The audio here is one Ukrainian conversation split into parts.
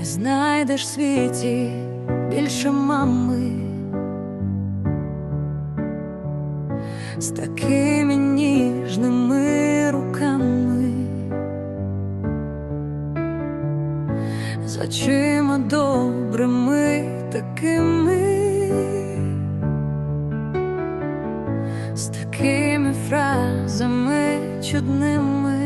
не знайдеш в світі більше мами. З такими ніжними руками, з очима добрими такими, з такими фразами чудними.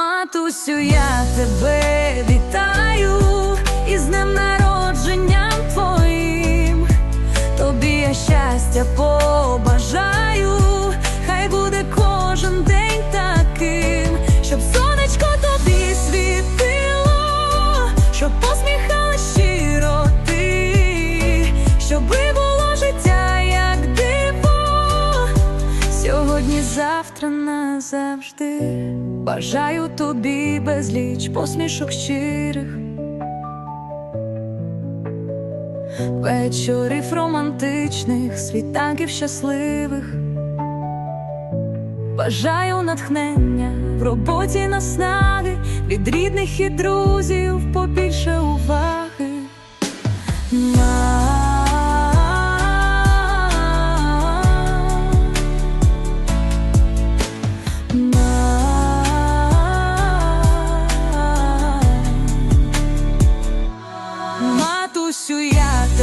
Матусю, я тебе вітаю із днем народженням твоїм. Тобі я щастя побажаю, хай буде кожен день таким, щоб сонечко тобі світило, щоб посміхала щиро ти, щоби життя, як диво. Сьогодні, завтра, назавжди. Бажаю тобі безліч посмішок щирих. Вечорів романтичних, світанків щасливих. Бажаю натхнення в роботі наснаги, від рідних і друзів побільше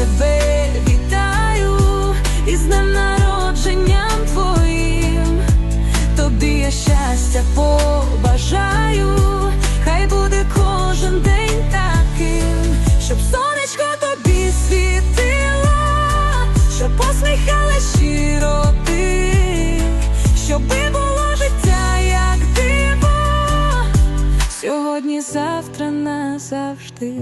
тебе вітаю із днем народженням твоїм. Тобі я щастя побажаю, хай буде кожен день таким, щоб сонечко тобі світило, щоб посміхала щиро ти, щоби було життя, як диво. Сьогодні, завтра, назавжди.